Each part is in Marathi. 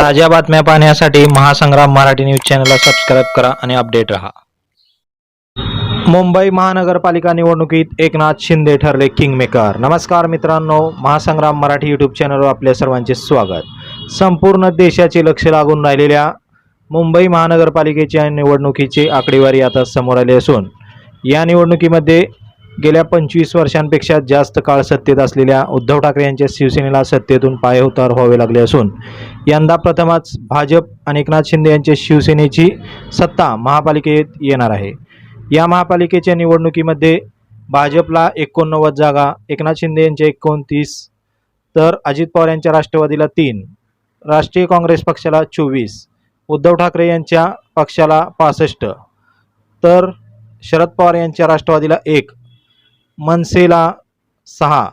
ताज्या बातम्या पाहण्यासाठी महासंग्राम मराठी न्यूज चॅनलला सबस्क्राईब करा आणि अपडेट रहा. मुंबई महानगरपालिका निवडणुकीत एकनाथ शिंदे ठरले किंगमेकर नमस्कार मित्रांनो महासंग्राम मराठी यूट्यूब चॅनलवर आपल्या सर्वांचे स्वागत. संपूर्ण देशाचे लक्ष लागून राहिलेल्या मुंबई महानगरपालिकेच्या निवडणुकीची आकडेवारी आता समोर आली असून या निवडणुकीमध्ये गेल्या पंचवीस वर्षांपेक्षा जास्त काळ सत्तेत असलेल्या उद्धव ठाकरे यांच्या शिवसेनेला सत्तेतून पायउतार व्हावे लागले असून यंदा प्रथमच भाजप आणि एकनाथ शिंदे यांच्या शिवसेनेची सत्ता महापालिकेत येणार आहे. या महापालिकेच्या निवडणुकीमध्ये भाजपला एकोणनव्वद जागा एकनाथ शिंदे यांच्या एकोणतीस तर अजित पवार यांच्या राष्ट्रवादीला तीन राष्ट्रीय काँग्रेस पक्षाला चोवीस उद्धव ठाकरे यांच्या पक्षाला पासष्ट तर शरद पवार यांच्या राष्ट्रवादीला एक मनसेला सहा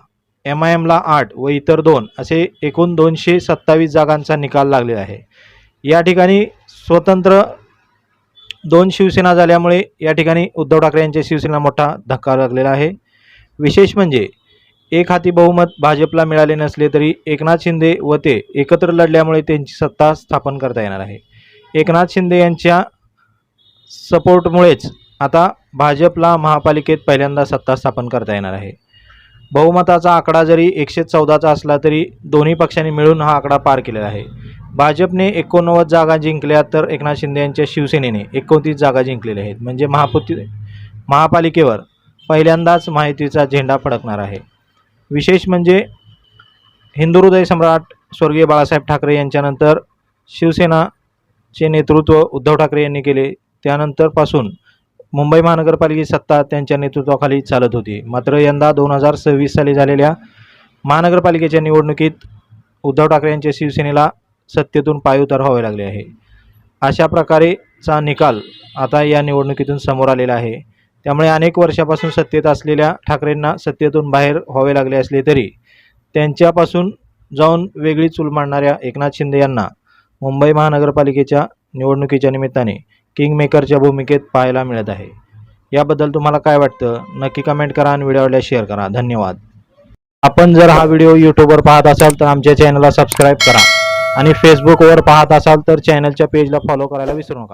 एम आय एमला आठ व इतर दोन असे एकूण दोनशे सत्तावीस जागांचा निकाल लागलेला आहे. या ठिकाणी स्वतंत्र दोन शिवसेना झाल्यामुळे या ठिकाणी उद्धव ठाकरे यांच्या शिवसेनेला मोठा धक्का लागलेला आहे. विशेष म्हणजे एक हाती बहुमत भाजपला मिळाले नसले तरी एकनाथ शिंदे व ते एकत्र लढल्यामुळे त्यांची सत्ता स्थापन करता येणार आहे. एकनाथ शिंदे यांच्या सपोर्टमुळेच आता भाजपला महापालिकेत पहिल्यांदा सत्ता स्थापन करता येणार आहे. बहुमताचा आकडा जरी एकशे चौदाचा असला तरी दोन्ही पक्षांनी मिळून हा आकडा पार केलेला आहे. भाजपने एकोणनव्वद जागा जिंकल्या तर एकनाथ शिंदे यांच्या शिवसेनेने एकोणतीस जागा जिंकलेल्या आहेत. म्हणजे महापुती महापालिकेवर पहिल्यांदाच माहितीचा झेंडा फडकणार आहे. विशेष म्हणजे हिंदू हृदय सम्राट स्वर्गीय बाळासाहेब ठाकरे यांच्यानंतर शिवसेनाचे नेतृत्व उद्धव ठाकरे यांनी केले. त्यानंतरपासून मुंबई महानगरपालिकेची सत्ता त्यांच्या नेतृत्वाखाली चालत होती. मात्र यंदा दोन हजार सव्वीस साली झालेल्या महानगरपालिकेच्या निवडणुकीत उद्धव ठाकरे यांच्या शिवसेनेला सत्तेतून पायउतार व्हावे लागले आहे. अशा प्रकारेचा निकाल आता या निवडणुकीतून समोर आलेला आहे. त्यामुळे अनेक वर्षापासून सत्तेत असलेल्या ठाकरेंना सत्तेतून बाहेर व्हावे लागले असले तरी त्यांच्यापासून जाऊन वेगळी चूल मांडणाऱ्या एकनाथ शिंदे यांना मुंबई महानगरपालिकेच्या निवडणुकीच्या निमित्ताने किंगमेकरच्या भूमिकेत पाहायला मिळत आहे. याबद्दल तुम्हाला काय वाटतं? नक्की कमेंट करा आणि व्हिडिओला शेअर करा. धन्यवाद. आपण जर हा व्हिडिओ यूट्यूबवर पाहत असाल तर आमच्या चॅनलला सबस्क्राईब करा. आणि फेसबुकवर पाहत असाल तर चॅनलच्या पेजला फॉलो करायला विसरू नका.